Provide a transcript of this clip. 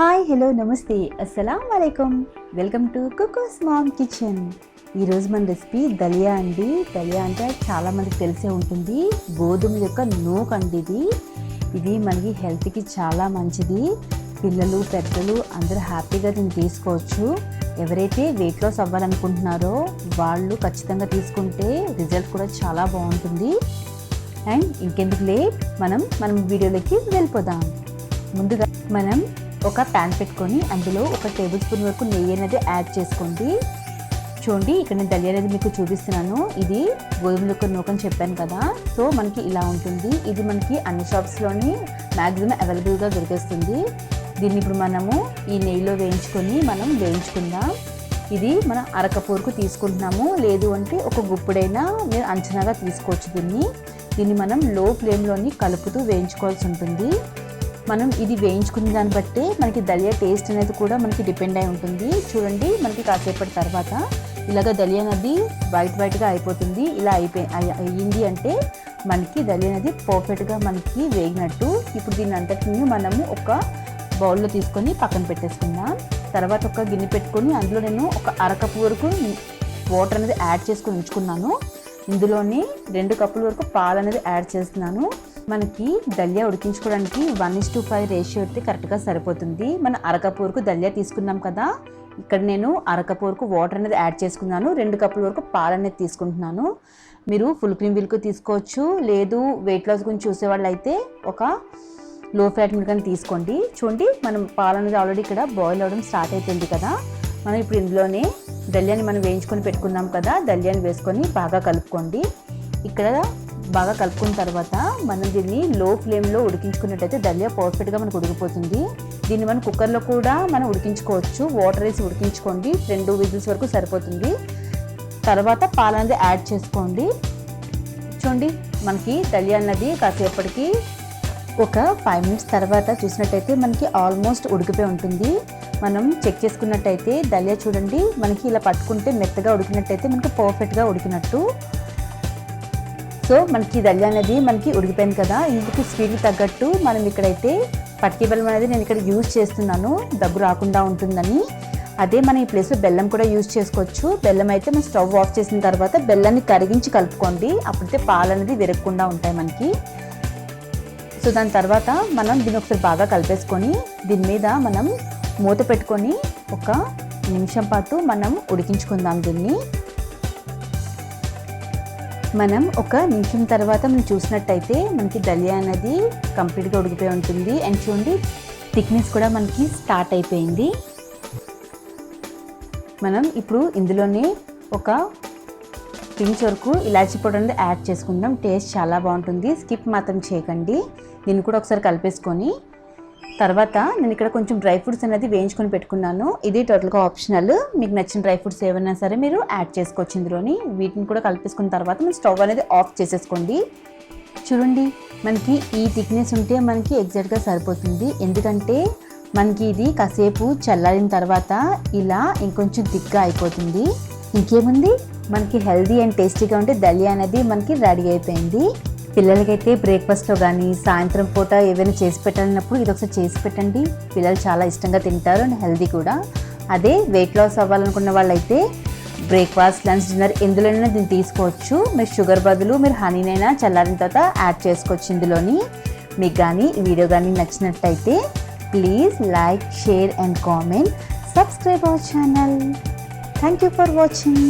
Hi hello నమస్తే. అస్సలం వాలేకుమ్ welcome to cook's mom kitchen ఈరోజు మన రెసిపీ దలియా అండి. దలియా అంటే చాలామందికి తెలిసే ఉంటుంది. గోధుమ యొక్క నూక్ అండి ఇది. ఇది మనకి హెల్త్కి చాలా మంచిది. పిల్లలు పెద్దలు అందరూ హ్యాపీగా దీన్ని తీసుకోవచ్చు. ఎవరైతే వెయిట్ లాస్ అవ్వాలనుకుంటున్నారో వాళ్ళు ఖచ్చితంగా తీసుకుంటే రిజల్ట్ కూడా చాలా బాగుంటుంది. అండ్ ఇంకెందుకు లేట్ మనం మనం వీడియోలోకి వెళ్ళిపోదాం. ముందుగా మనం ఒక ప్యాన్ పెట్టుకొని అందులో ఒక టేబుల్ స్పూన్ వరకు నెయ్యి అనేది యాడ్ చేసుకోండి. చూడండి ఇక్కడ నేను దలియా అనేది మీకు చూపిస్తున్నాను. ఇది గోధుమ యొక్క నూకని చెప్పాను కదా. సో మనకి ఇలా ఉంటుంది. ఇది మనకి అన్ని షాప్స్లోని మ్యాక్సిమం అవైలబుల్గా దొరికేస్తుంది. దీన్ని ఇప్పుడు మనము ఈ నెయ్యిలో వేయించుకొని మనం వేయించుకుందాం. ఇది మనం అరకపూరుకు తీసుకుంటున్నాము. లేదు అంటే ఒక గుప్పుడైనా మీరు అంచనాగా తీసుకోవచ్చు దీన్ని. దీన్ని మనం లో ఫ్లేమ్లోని కలుపుతూ వేయించుకోవాల్సి ఉంటుంది. మనం ఇది వేయించుకున్న దాన్ని బట్టే మనకి దలియా టేస్ట్ అనేది కూడా మనకి డిపెండ్ అయి ఉంటుంది. చూడండి మనకి కాసేపటి తర్వాత ఇలాగ దలియా అనేది వైట్ వైట్గా అయిపోతుంది. ఇలా అయిపోయి అయ్యింది అంటే మనకి దలియా అనేది పర్ఫెక్ట్గా మనకి వేగినట్టు ఇప్పుడు దీని అంతటిని మనము ఒక బౌల్లో తీసుకొని పక్కన పెట్టేసుకుందాం. తర్వాత ఒక గిన్నె పెట్టుకొని అందులో నేను ఒక అరకప్పు వరకు వాటర్ అనేది యాడ్ చేసుకొని ఉంచుకున్నాను. ఇందులోని రెండు కప్పుల వరకు పాలు అనేది యాడ్ చేస్తున్నాను. మనకి దలియా ఉడికించుకోవడానికి one is two five ratio అయితే కరెక్ట్గా సరిపోతుంది. మన అరకపూర్కు దలియా తీసుకున్నాం కదా. ఇక్కడ నేను అరకప్పు వరకు వాటర్ అనేది యాడ్ చేసుకున్నాను. రెండు కప్పుల వరకు పాలు అనేది తీసుకుంటున్నాను. మీరు ఫుల్ క్రీమ్ మిల్క్ తీసుకోవచ్చు. లేదు వెయిట్ లాస్ గురించి చూసేవాళ్ళు అయితే ఒక లో ఫ్యాట్ మిల్క్ అని తీసుకోండి. చూడండి మనం పాలు అనేది ఆల్రెడీ ఇక్కడ బాయిల్ అవ్వడం స్టార్ట్ అయిపోయింది కదా. మనం ఇప్పుడు ఇందులోనే దల్యాన్ని మనం వేయించుకొని పెట్టుకున్నాం కదా. దల్యాన్ని వేసుకొని బాగా కలుపుకోండి. ఇక్కడ బాగా కలుపుకున్న తర్వాత మనం దీన్ని లో ఫ్లేమ్లో ఉడికించుకున్నట్టయితే దలియా పర్ఫెక్ట్గా మనకు ఉడికిపోతుంది. దీన్ని మనం కుక్కర్లో కూడా మనం ఉడికించుకోవచ్చు. వాటర్ వేసి ఉడికించుకోండి. రెండు విజిల్స్ వరకు సరిపోతుంది. తర్వాత పాలు అనేది యాడ్ చేసుకోండి. చూడండి మనకి దలియా అన్నది కాసేపటికి ఒక ఫైవ్ మినిట్స్ తర్వాత చూసినట్టయితే మనకి ఆల్మోస్ట్ ఉడికిపోయి ఉంటుంది. మనం చెక్ చేసుకున్నట్టయితే దలియా చూడండి మనకి ఇలా పట్టుకుంటే మెత్తగా ఉడికినట్టయితే మనకి పర్ఫెక్ట్గా ఉడికినట్టు. సో మనకి దల్యా అనేది మనకి ఉడికిపోయింది కదా. ఇందుకు స్వీట్కి తగ్గట్టు మనం ఇక్కడైతే పట్టి బెల్లం అనేది నేను ఇక్కడ యూజ్ చేస్తున్నాను. దగ్గు రాకుండా ఉంటుందని. అదే మనం ఈ ప్లేస్లో బెల్లం కూడా యూజ్ చేసుకోవచ్చు. బెల్లం అయితే మనం స్టవ్ ఆఫ్ చేసిన తర్వాత బెల్లాన్ని కరిగించి కలుపుకోండి. అప్పుడైతే పాలు అనేది విరగకుండా ఉంటాయి మనకి. సో దాని తర్వాత మనం దీన్ని ఒకసారి బాగా కలిపేసుకొని దీని మీద మనం మూత పెట్టుకొని ఒక నిమిషం పాటు మనం ఉడికించుకుందాం దీన్ని. మనం ఒక నిమిషం తర్వాత మనం చూసినట్టయితే మనకి దలియా అనేది కంప్లీట్గా ఉడికిపోయి ఉంటుంది. అండ్ చూడండి థిక్నెస్ కూడా మనకి స్టార్ట్ అయిపోయింది. మనం ఇప్పుడు ఇందులోనే ఒక పించ్ వరకు ఇలాచి పొడి అనేది యాడ్ చేసుకుందాం. టేస్ట్ చాలా బాగుంటుంది. స్కిప్ మాత్రం చేయకండి. దీన్ని కూడా ఒకసారి కలిపేసుకొని తర్వాత నేను ఇక్కడ కొంచెం డ్రై ఫ్రూట్స్ అనేది వేయించుకొని పెట్టుకున్నాను. ఇది టోటల్గా ఆప్షనల్. మీకు నచ్చిన డ్రై ఫ్రూట్స్ ఏమైనా సరే మీరు యాడ్ చేసుకోవచ్చు ఇందులోని. వీటిని కూడా కలిపేసుకున్న తర్వాత మీరు స్టవ్ అనేది ఆఫ్ చేసేసుకోండి. చూడండి మనకి ఈ థిక్నెస్ ఉంటే మనకి ఎగ్జాక్ట్గా సరిపోతుంది. ఎందుకంటే మనకి ఇది కాసేపు చల్లారిన తర్వాత ఇలా ఇంకొంచెం థిక్గా అయిపోతుంది. ఇంకేముంది? మనకి హెల్దీ అండ్ టేస్టీగా ఉంటే దలియా అనేది మనకి రెడీ అయిపోయింది. పిల్లలకైతే బ్రేక్ఫాస్ట్లో కానీ సాయంత్రం పూట ఏవైనా చేసి పెట్టాలన్నప్పుడు ఇది ఒకసారి చేసి పెట్టండి. పిల్లలు చాలా ఇష్టంగా తింటారు అండ్ హెల్దీ కూడా. అదే వెయిట్ లాస్ అవ్వాలనుకున్న వాళ్ళైతే బ్రేక్ఫాస్ట్ లంచ్ డిన్నర్ ఎందులోనైనా దీన్ని తీసుకోవచ్చు. మీరు షుగర్ బదులు మీరు హనీనైనా చల్లారిన తర్వాత యాడ్ చేసుకోవచ్చు ఇందులోని. మీకు కానీ ఈ వీడియో కానీ నచ్చినట్టయితే please like share and comment. Subscribe our channel. Thank you for watching.